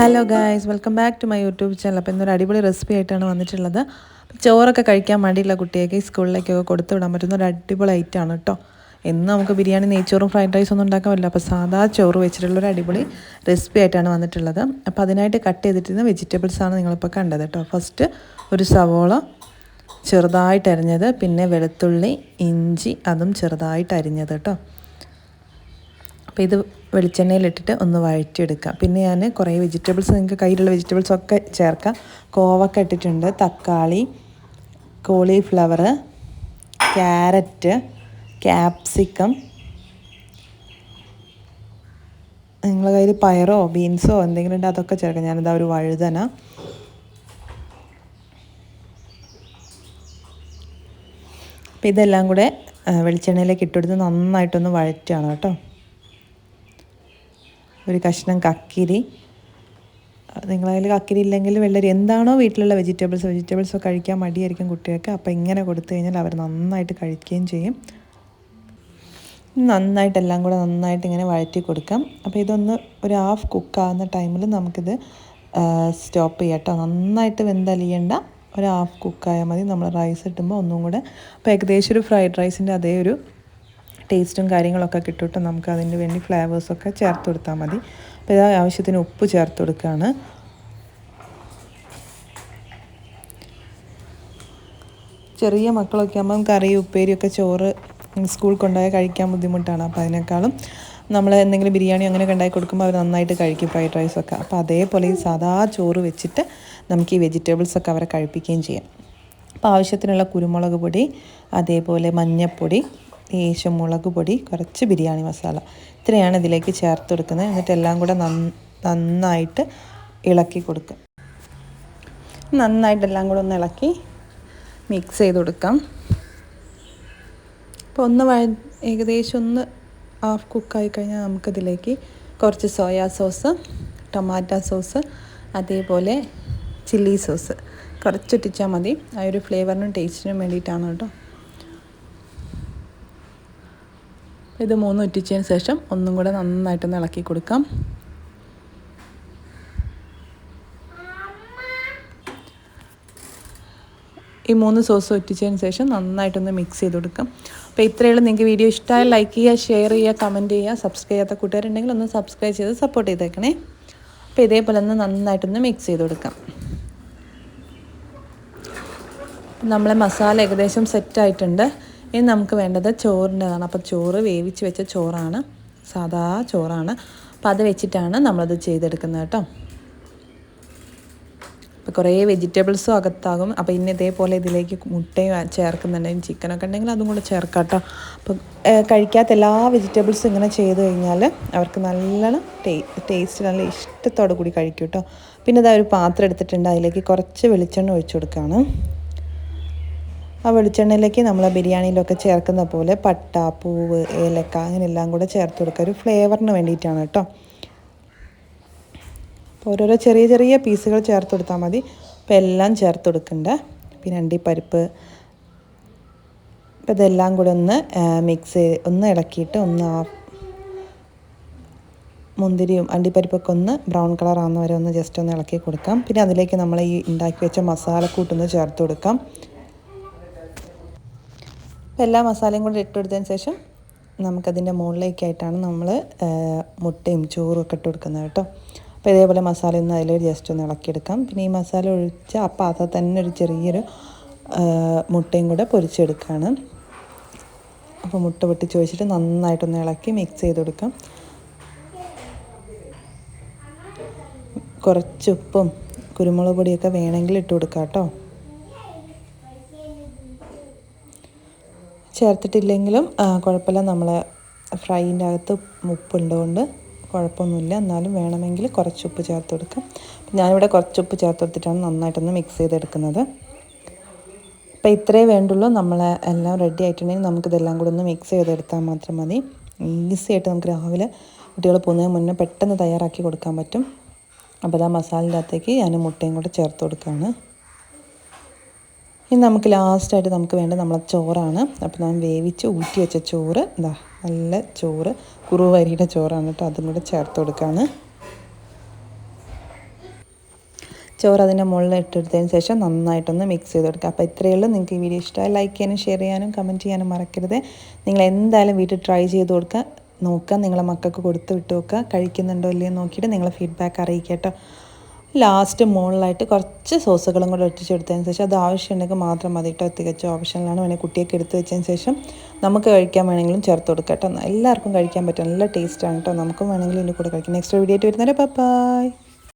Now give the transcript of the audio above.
Hello guys welcome back to my YouTube channel അപ്പോൾ ഇന്നൊരു അടിപൊളി റെസിപ്പി ആയിട്ടാണ് വന്നിട്ടുള്ളത്. ചോറൊക്കെ കഴിക്കാൻ മടിയുള്ള കുട്ടിയൊക്കെ സ്കൂളിലേക്കൊക്കെ കൊടുത്തു വിടാൻ പറ്റുന്ന ഒരു അടിപൊളി ഐറ്റമാണ് കേട്ടോ എന്ന് നമുക്ക് ബിരിയാണി നെയ്ച്ചോറും ഫ്രൈഡ് റൈസും ഒന്നും ഉണ്ടാക്കാൻ പറ്റില്ല അപ്പോൾ സാധാ ചോറ് വെച്ചിട്ടുള്ള ഒരു അടിപൊളി റെസിപ്പി ആയിട്ടാണ് വന്നിട്ടുള്ളത്. അപ്പോൾ അതിനായിട്ട് കട്ട് ചെയ്തിട്ടിരുന്ന വെജിറ്റബിൾസാണ് നിങ്ങളിപ്പോൾ കണ്ടത് കേട്ടോ ഫസ്റ്റ് ഒരു സവോള ചെറുതായിട്ട് അരിഞ്ഞത് പിന്നെ വെളുത്തുള്ളി ഇഞ്ചി അതും ചെറുതായിട്ട് അരിഞ്ഞത് കേട്ടോ അപ്പോൾ ഇത് വെളിച്ചെണ്ണയിലിട്ടിട്ട് ഒന്ന് വഴറ്റിയെടുക്കാം. പിന്നെ ഞാൻ കുറേ വെജിറ്റബിൾസ് നിങ്ങൾക്ക് കയ്യിലുള്ള വെജിറ്റബിൾസ് ഒക്കെ ചേർക്കാം. കോവക്ക ഇട്ടിട്ടുണ്ട് തക്കാളി കോളിഫ്ലവർ ക്യാരറ്റ് ക്യാപ്സിക്കം നിങ്ങളുടെ കയ്യിൽ പയറോ ബീൻസോ എന്തെങ്കിലും ഉണ്ട് അതൊക്കെ ചേർക്കാം. ഞാനിതാ ഒരു വഴുതന. അപ്പം ഇതെല്ലാം കൂടെ വെളിച്ചെണ്ണയിലേക്ക് ഇട്ടെടുത്ത് നന്നായിട്ടൊന്ന് വഴറ്റുകയാണ് കേട്ടോ. ഒരു കഷ്ണം കക്കിരി. നിങ്ങളതിൽ കക്കിരി ഇല്ലെങ്കിൽ വെള്ളരി. എന്താണോ വീട്ടിലുള്ള വെജിറ്റബിൾസ് വെജിറ്റബിൾസ് കഴിക്കാൻ മടിയായിരിക്കും കുട്ടികൾക്ക്. അപ്പോൾ ഇങ്ങനെ കൊടുത്തു കഴിഞ്ഞാൽ അവർ നന്നായിട്ട് കഴിക്കുകയും ചെയ്യും. നന്നായിട്ട് എല്ലാം കൂടെ നന്നായിട്ട് ഇങ്ങനെ വഴറ്റി കൊടുക്കാം. അപ്പോൾ ഇതൊന്ന് ഒരു ഹാഫ് കുക്കാവുന്ന ടൈമിൽ നമുക്കിത് സ്റ്റോപ്പ് ചെയ്യാം കേട്ടോ. നന്നായിട്ട് വെന്തലിയേണ്ട ഒരു ഹാഫ് കുക്കായാൽ മതി. നമ്മൾ റൈസ് ഇട്ടുമ്പോൾ ഒന്നും കൂടെ. അപ്പോൾ ഏകദേശം ഒരു ഫ്രൈഡ് റൈസിന്റെ അതേ ഒരു ടേസ്റ്റും കാര്യങ്ങളൊക്കെ കിട്ടിയിട്ട് നമുക്ക് അതിന് വേണ്ടി ഫ്ലേവേഴ്സൊക്കെ ചേർത്ത് കൊടുത്താൽ മതി. അപ്പോൾ ഇത് ആവശ്യത്തിന് ഉപ്പ് ചേർത്ത് കൊടുക്കുകയാണ് ചെറിയ മക്കളൊക്കെ ആകുമ്പം കറി ഉപ്പേരിയൊക്കെ ചോറ് സ്കൂൾ കൊണ്ടുപോയി കഴിക്കാൻ ബുദ്ധിമുട്ടാണ്. അപ്പോൾ അതിനേക്കാളും നമ്മൾ എന്തെങ്കിലും ബിരിയാണി അങ്ങനെ ഉണ്ടാക്കി കൊടുക്കുമ്പോൾ അവർ നന്നായിട്ട് കഴിക്കും ഫ്രൈഡ് റൈസൊക്കെ അപ്പോൾ അതേപോലെ ഈ സാധാ ചോറ് വെച്ചിട്ട് നമുക്ക് ഈ വെജിറ്റബിൾസൊക്കെ അവരെ കഴിപ്പിക്കുകയും ചെയ്യാം. അപ്പോൾ ആവശ്യത്തിനുള്ള കുരുമുളക് പൊടി അതേപോലെ മഞ്ഞൾപ്പൊടി ലേശം മുളക് പൊടി കുറച്ച് ബിരിയാണി മസാല. ഇത്രയാണ് ഇതിലേക്ക് ചേർത്ത് കൊടുക്കുന്നത്. എന്നിട്ട് എല്ലാം കൂടെ നന്നായിട്ട് ഇളക്കി കൊടുക്കുക. നന്നായിട്ട് എല്ലാം കൂടെ ഒന്ന് ഇളക്കി മിക്സ് ചെയ്ത് കൊടുക്കാം. അപ്പോൾ ഒന്ന് വഴ ഏകദേശം ഒന്ന് ഹാഫ് കുക്കായി കഴിഞ്ഞാൽ നമുക്കതിലേക്ക് കുറച്ച് സോയാ സോസ് ടൊമാറ്റോ സോസ് അതേപോലെ ചില്ലി സോസ് കുറച്ചിട്ടിച്ചാൽ മതി. ആ ഒരു ഫ്ലേവറിനും ടേസ്റ്റിനും വേണ്ടിയിട്ടാണ് കേട്ടോ. ഇത് മൂന്ന് ഉറ്റിച്ചതിന് ശേഷം ഒന്നും കൂടെ നന്നായിട്ടൊന്ന് ഇളക്കി കൊടുക്കാം. ഈ മൂന്ന് സോസ് ഒറ്റിച്ചതിന് ശേഷം നന്നായിട്ടൊന്ന് മിക്സ് ചെയ്ത് കൊടുക്കാം. അപ്പോൾ ഇത്രയുള്ള നിങ്ങൾക്ക് വീഡിയോ ഇഷ്ടമായ ലൈക്ക് ചെയ്യുക ഷെയർ ചെയ്യുക കമന്റ് ചെയ്യുക സബ്സ്ക്രൈബ് ചെയ്യാത്ത കൂട്ടുകാരുണ്ടെങ്കിൽ ഒന്ന് സബ്സ്ക്രൈബ് ചെയ്ത് സപ്പോർട്ട് ചെയ്തേക്കണേ. അപ്പോൾ ഇതേപോലെ ഒന്ന് നന്നായിട്ടൊന്ന് മിക്സ് ചെയ്ത് കൊടുക്കാം. നമ്മളെ മസാല ഏകദേശം സെറ്റായിട്ടുണ്ട് ഇനി നമുക്ക് വേണ്ടത് ചോറിന്റെതാണ്. അപ്പോൾ ചോറ് വേവിച്ച് വെച്ച ചോറാണ്. സാധാ ചോറാണ്. അപ്പോൾ അത് വെച്ചിട്ടാണ് നമ്മളത് ചെയ്തെടുക്കുന്നത് കേട്ടോ. അപ്പോൾ കുറേ വെജിറ്റബിൾസും അകത്താകും. അപ്പോൾ ഇനി ഇതേപോലെ ഇതിലേക്ക് മുട്ടയും ചേർക്കുന്നുണ്ടെങ്കിൽ ചിക്കനൊക്കെ ഉണ്ടെങ്കിൽ അതും കൂടെ ചേർക്കാം കേട്ടോ. അപ്പോൾ കഴിക്കാത്ത എല്ലാ വെജിറ്റബിൾസും ഇങ്ങനെ ചെയ്ത് കഴിഞ്ഞാൽ അവർക്ക് നല്ലോണം ടേസ്റ്റ് നല്ല ഇഷ്ടത്തോടു കൂടി കഴിക്കും കേട്ടോ. പിന്നെ ഇതാ ഒരു പാത്രം എടുത്തിട്ടുണ്ട്. അതിലേക്ക് കുറച്ച് വെളിച്ചെണ്ണ ഒഴിച്ചു കൊടുക്കുകയാണ്. ആ വെളിച്ചെണ്ണയിലേക്ക് നമ്മൾ ബിരിയാണിയിലൊക്കെ ചേർക്കുന്ന പോലെ പട്ട പൂവ് ഏലക്ക അങ്ങനെ എല്ലാം കൂടെ ചേർത്ത് കൊടുക്കുക. ഒരു ഫ്ലേവറിന് വേണ്ടിയിട്ടാണ് കേട്ടോ. അപ്പോൾ ഓരോരോ ചെറിയ ചെറിയ പീസുകൾ ചേർത്ത് കൊടുത്താൽ മതി. അപ്പോൾ എല്ലാം ചേർത്ത് കൊടുക്കണ്ട? പിന്നെ അണ്ടിപ്പരിപ്പ്. അപ്പോൾ ഇതെല്ലാം കൂടെ ഒന്ന് മിക്സ് ചെയ്ത് ഒന്ന് ഇളക്കിയിട്ട് ഒന്ന് ആ മുന്തിരിയും അണ്ടിപ്പരിപ്പൊക്കെ ഒന്ന് ബ്രൗൺ കളർ വരെ ഒന്ന് ജസ്റ്റ് ഒന്ന് ഇളക്കി കൊടുക്കാം. പിന്നെ അതിലേക്ക് നമ്മൾ ഈ ഉണ്ടാക്കി വെച്ച മസാലക്കൂട്ടൊന്ന് ചേർത്ത് കൊടുക്കാം. അപ്പോൾ എല്ലാ മസാലയും കൂടി ഇട്ടുകൊടുത്തതിന് ശേഷം നമുക്കതിന്റെ മുകളിലേക്കായിട്ടാണ് നമ്മൾ മുട്ടയും ചോറും ഒക്കെ ഇട്ട് കൊടുക്കുന്നത് കേട്ടോ. അപ്പോൾ ഇതേപോലെ മസാല ഒന്ന് അതിൽ ജസ്റ്റ് ഒന്ന് ഇളക്കിയെടുക്കാം. പിന്നെ ഈ മസാല ഒഴിച്ച് ആ പാത്രത്തിൽ തന്നെ ഒരു ചെറിയൊരു മുട്ടയും കൂടെ പൊരിച്ചെടുക്കുകയാണ് അപ്പോൾ മുട്ട പൊട്ടിച്ച് വെച്ചിട്ട് നന്നായിട്ടൊന്ന് ഇളക്കി മിക്സ് ചെയ്ത് കൊടുക്കാം കുറച്ച് ഉപ്പും കുരുമുളക് പൊടിയൊക്കെ വേണമെങ്കിൽ ഇട്ട് കൊടുക്കാം കേട്ടോ. ചേർത്തിട്ടില്ലെങ്കിലും കുഴപ്പമില്ല. നമ്മൾ ഫ്രൈന്റെ അകത്ത് ഉപ്പുള്ളതുകൊണ്ട് കുഴപ്പമൊന്നുമില്ല. എന്നാലും വേണമെങ്കിൽ കുറച്ച് ഉപ്പ് ചേർത്ത് കൊടുക്കാം. ഞാനിവിടെ കുറച്ച് ഉപ്പ് ചേർത്ത് കൊടുത്തിട്ടാണ് നന്നായിട്ടൊന്ന് മിക്സ് ചെയ്തെടുക്കുന്നത്. അപ്പോൾ ഇത്രയേ വേണ്ടുള്ളൂ. നമ്മൾ എല്ലാം റെഡി ആയിട്ടുണ്ടെങ്കിൽ നമുക്കിതെല്ലാം കൂടെ ഒന്ന് മിക്സ് ചെയ്തെടുത്താൽ മാത്രം മതി. ഈസി ആയിട്ട് നമുക്ക് രാവിലെ കുട്ടികൾ പോകുന്നതിന് മുന്നേ പെട്ടെന്ന് തയ്യാറാക്കി കൊടുക്കാൻ പറ്റും. അപ്പോൾ ആ മസാലന്റെ അകത്തേക്ക് ഞാൻ മുട്ടയും കൂടെ ചേർത്ത് കൊടുക്കുകയാണ്. ഇനി നമുക്ക് ലാസ്റ്റായിട്ട് നമുക്ക് വേണ്ട നമ്മളെ ചോറാണ്. അപ്പോൾ ഞാൻ വേവിച്ച് ഊറ്റി വെച്ച ചോറ്. എന്താ നല്ല ചോറ്. കുറുവരിയുടെ ചോറാണ് കേട്ടോ അതും കൂടെ ചേർത്ത് കൊടുക്കുകയാണ് ചോറ് അതിന്റെ മുകളിൽ ഇട്ടെടുത്തതിന് ശേഷം നന്നായിട്ടൊന്ന് മിക്സ് ചെയ്ത് കൊടുക്കുക. അപ്പോൾ ഇത്രയേ ഉള്ളൂ. നിങ്ങൾക്ക് ഈ വീഡിയോ ഇഷ്ടമായി ലൈക്ക് ചെയ്യാനും ഷെയർ ചെയ്യാനും കമന്റ് ചെയ്യാനും മറക്കരുത്. നിങ്ങൾ എന്തായാലും വീട്ടിൽ ട്രൈ ചെയ്ത് കൊടുക്കുക. നോക്കുക നിങ്ങളെ മക്കൾക്ക് കൊടുത്ത് വിട്ട് നോക്കുക കഴിക്കുന്നുണ്ടോ ഇല്ലയോ നോക്കിയിട്ട് നിങ്ങളെ ഫീഡ്ബാക്ക് അറിയിക്കുക കേട്ടോ. ലാസ്റ്റ് മുകളിലായിട്ട് കുറച്ച് സോസുകളും കൂടെ ഒറ്റിച്ചെടുത്തതിന് ശേഷം അത് ആവശ്യമുണ്ടെങ്കിൽ മാത്രം മതി കേട്ടോ. തികച്ചും ഓപ്ഷനിലാണ് വേണമെങ്കിൽ കുട്ടിയൊക്കെ എടുത്ത് വെച്ചതിന് ശേഷം നമുക്ക് കഴിക്കാൻ വേണമെങ്കിലും ചേർത്ത് കൊടുക്കാം കേട്ടോ. എല്ലാവർക്കും കഴിക്കാൻ പറ്റും നല്ല ടേസ്റ്റാണ് കേട്ടോ. നമുക്കും വേണമെങ്കിലും ഇതിന്റെ കൂടെ കഴിക്കാം. നെക്സ്റ്റ് വീഡിയോ ആയിട്ട് വരുന്നവരെ ബൈ